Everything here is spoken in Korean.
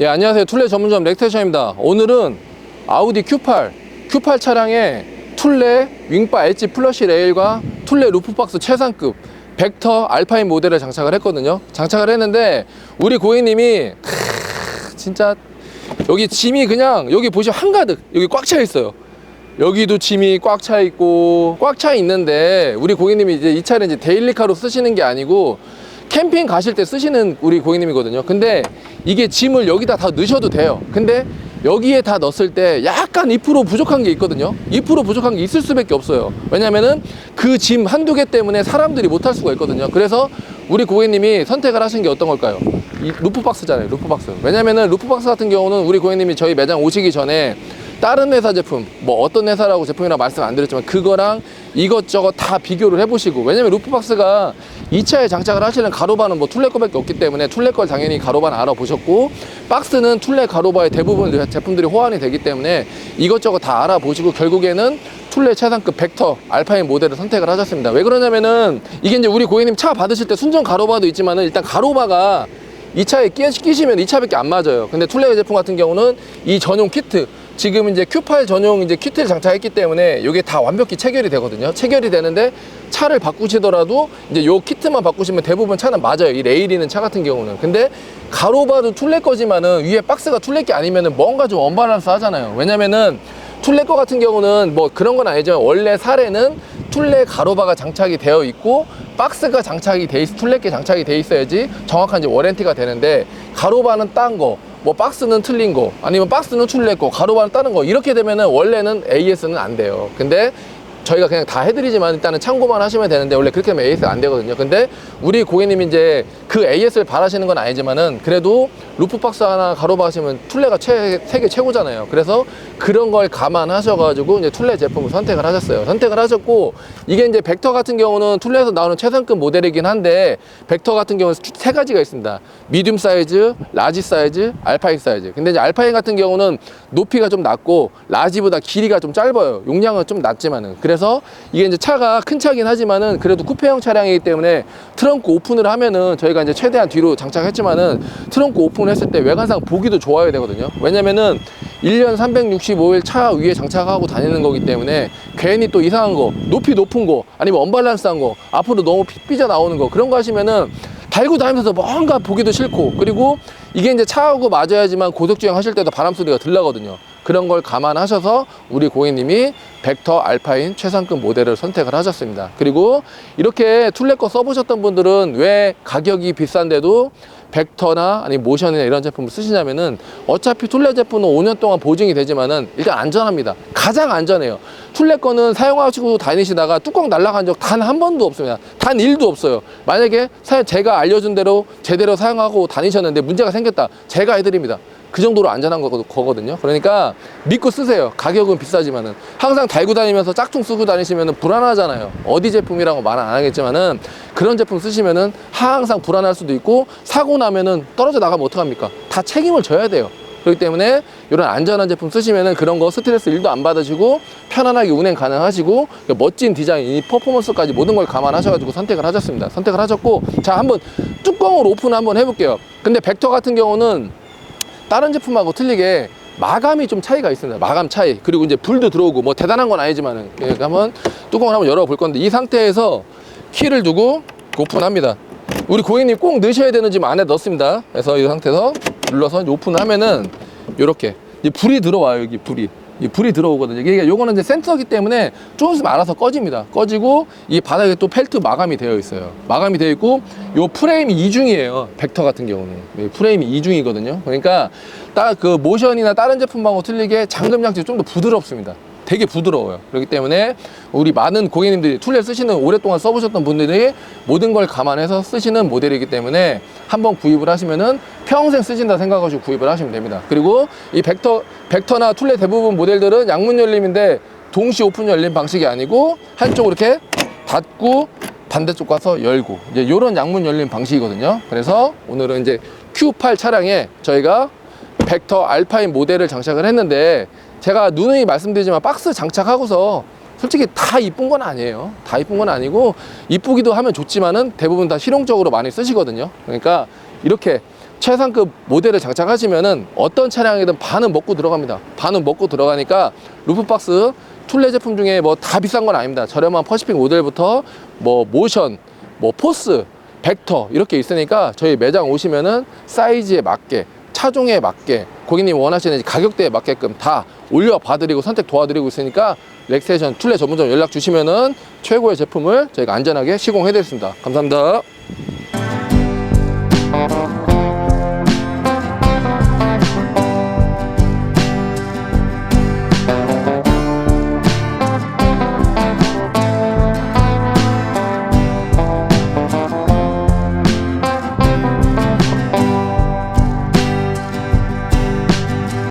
예, 안녕하세요. 툴레 전문점 렉테션입니다. 오늘은 아우디 Q8, Q8 차량에 툴레 윙바 엣지 플러시 레일과 툴레 루프박스 최상급 벡터 알파인 모델을 장착을 했거든요. 장착을 했는데 우리 고객님이 크, 진짜 여기 짐이 그냥 여기 보시면 한가득 여기 꽉 차 있어요. 여기도 짐이 꽉 차 있고 꽉 차 있는데 우리 고객님이 이제 이 차를 이제 데일리카로 쓰시는 게 아니고 캠핑 가실 때 쓰시는 우리 고객님이거든요. 근데 이게 짐을 여기다 다 넣으셔도 돼요. 근데 여기에 다 넣었을 때 약간 2% 부족한 게 있거든요. 2% 부족한 게 있을 수밖에 없어요. 왜냐면은 그 짐 한두 개 때문에 사람들이 못 할 수가 있거든요. 그래서 우리 고객님이 선택을 하신 게 어떤 걸까요? 이 루프박스잖아요. 루프박스. 왜냐면은 루프박스 같은 경우는 우리 고객님이 저희 매장 오시기 전에 다른 회사 제품, 뭐 어떤 회사라고 제품이라고 말씀 안 드렸지만 그거랑 이것저것 다 비교를 해보시고 왜냐면 루프박스가 이 차에 장착을 하시는 가로바는 뭐 툴레 거밖에 없기 때문에 툴레 걸 당연히 가로바는 알아보셨고 박스는 툴레 가로바의 대부분 제품들이 호환이 되기 때문에 이것저것 다 알아보시고 결국에는 툴레 최상급 벡터 알파인 모델을 선택을 하셨습니다. 왜 그러냐면은 이게 이제 우리 고객님 차 받으실 때 순정 가로바도 있지만은 일단 가로바가 이 차에 끼, 끼시면 이 차밖에 안 맞아요. 근데 툴레 제품 같은 경우는 이 전용 키트 지금 이제 Q8 전용 이제 키트를 장착했기 때문에 이게 다 완벽히 체결이 되거든요. 체결이 되는데 차를 바꾸시더라도 이제 요 키트만 바꾸시면 대부분 차는 맞아요. 이 레일 있는 차 같은 경우는. 근데 가로바도 툴레 거지만은 위에 박스가 툴레 게 아니면은 뭔가 좀 언밸런스 하잖아요. 왜냐면은 툴레 거 같은 경우는 뭐 그런 건 아니지만 원래 사례는 툴레 가로바가 장착이 되어 있고 박스가 장착이 돼 있, 툴레게 장착이 돼 있어야지 정확한 이제 워렌티가 되는데 가로바는 딴 거, 뭐 박스는 틀린 거, 아니면 박스는 거, 가로바는 다른 거 이렇게 되면은 원래는 AS는 안 돼요. 근데 저희가 그냥 다 해드리지만 일단은 참고만 하시면 되는데 원래 그렇게 하면 AS 안 되거든요. 근데 우리 고객님이 이제 그 AS를 바라시는 건 아니지만은 그래도 루프박스 하나 가로바 하시면 툴레가 최, 세계 최고잖아요. 그래서 그런 걸 감안하셔가지고 이제 툴레 제품을 선택을 하셨어요. 선택을 하셨고 이게 이제 벡터 같은 경우는 툴레에서 나오는 최상급 모델이긴 한데 벡터 같은 경우는 세 가지가 있습니다. 미디움 사이즈, 라지 사이즈, 알파인 사이즈. 근데 이제 알파인 같은 경우는 높이가 좀 낮고 라지보다 길이가 좀 짧아요. 용량은 좀 낮지만은. 그래서 이게 이제 차가 큰 차긴 하지만은 그래도 쿠페형 차량이기 때문에 트렁크 오픈을 하면은 저희가 이제 최대한 뒤로 장착했지만은 트렁크 오픈했을 때 외관상 보기도 좋아야 되거든요. 왜냐면은 1년 365일 차 위에 장착하고 다니는 거기 때문에 괜히 또 이상한 거, 높이 높은 거, 아니면 언밸런스한 거, 앞으로 너무 삐- 삐져 나오는 거 그런 거 하시면은 달고 다니면서 뭔가 보기도 싫고 그리고 이게 이제 차하고 맞아야지만 고속주행 하실 때도 바람 소리가 들나거든요. 그런 걸 감안하셔서 우리 고객님이 벡터 알파인 최상급 모델을 선택을 하셨습니다. 그리고 이렇게 툴레 거 써보셨던 분들은 왜 가격이 비싼데도 벡터나 아니 모션이나 이런 제품을 쓰시냐면은 어차피 툴레 제품은 5년 동안 보증이 되지만은 일단 안전합니다. 가장 안전해요. 툴레 거는 사용하시고 다니시다가 뚜껑 날라간 적 단 한 번도 없습니다. 단 1도 없어요. 만약에 사- 제가 알려준 대로 제대로 사용하고 다니셨는데 문제가 생겼다. 제가 해드립니다. 그 정도로 안전한 거거- 거거든요. 그러니까 믿고 쓰세요. 가격은 비싸지만은 항상 달고 다니면서 짝퉁 쓰고 다니시면은 불안하잖아요. 어디 제품이라고 말 안 하겠지만은 그런 제품 쓰시면은 항상 불안할 수도 있고 사고 나면은 떨어져 나가면 어떡합니까? 다 책임을 져야 돼요. 그렇기 때문에 이런 안전한 제품 쓰시면은 그런 거 스트레스 일도 안 받으시고 편안하게 운행 가능하시고 그 멋진 디자인, 이 퍼포먼스까지 모든 걸 감안하셔가지고 선택을 하셨습니다. 선택을 하셨고 자 한번 뚜껑을 오픈 한번 해볼게요. 근데 벡터 같은 경우는 다른 제품하고 틀리게 마감이 좀 차이가 있습니다. 마감 차이. 그리고 이제 불도 들어오고 뭐 대단한 건 아니지만은 예, 한번 뚜껑을 한번 열어볼 건데 이 상태에서 키를 두고 오픈합니다. 우리 고객님 꼭 넣으셔야 되는 지금 안에 넣습니다. 그래서 이 상태에서 눌러서 오픈하면은 이렇게 불이 들어와요. 여기 불이. 이 불이 들어오거든요. 이게 요거는 이제 센서기 때문에 조금 있으면 알아서 꺼집니다. 꺼지고 이 바닥에 또 펠트 마감이 되어 있어요. 마감이 되어 있고 요 프레임이 이중이에요. 벡터 같은 경우는 이 프레임이 이중이거든요. 그러니까 딱 그 모션이나 다른 제품하고 틀리게 잠금 장치 좀 더 부드럽습니다. 되게 부드러워요. 그렇기 때문에 우리 많은 고객님들이 툴레 쓰시는 오랫동안 써보셨던 분들이 모든 걸 감안해서 쓰시는 모델이기 때문에 한번 구입을 하시면은 평생 쓰신다 생각하시고 구입을 하시면 됩니다. 그리고 이 벡터, 벡터나 툴레 대부분 모델들은 양문 열림인데 동시 오픈 열림 방식이 아니고 한쪽 이렇게 닫고 반대쪽 가서 열고 이제 이런 양문 열림 방식이거든요. 그래서 오늘은 이제 Q8 차량에 저희가 벡터 알파인 모델을 장착을 했는데 제가 누누이 말씀드리지만 박스 장착하고서 솔직히 다 이쁜 건 아니에요. 다 이쁜 건 아니고 이쁘기도 하면 좋지만은 대부분 다 실용적으로 많이 쓰시거든요. 그러니까 이렇게 최상급 모델을 장착하시면은 어떤 차량이든 반은 먹고 들어갑니다. 반은 먹고 들어가니까 루프박스 툴레 제품 중에 뭐 다 비싼 건 아닙니다. 저렴한 퍼시픽 모델부터 뭐 모션, 뭐 포스, 벡터 이렇게 있으니까 저희 매장 오시면은 사이즈에 맞게 차종에 맞게 고객님 원하시는 가격대에 맞게끔 다 올려봐드리고 선택 도와드리고 있으니까 렉스테이션 툴레 전문점 연락 주시면은 최고의 제품을 저희가 안전하게 시공해드리겠습니다. 감사합니다.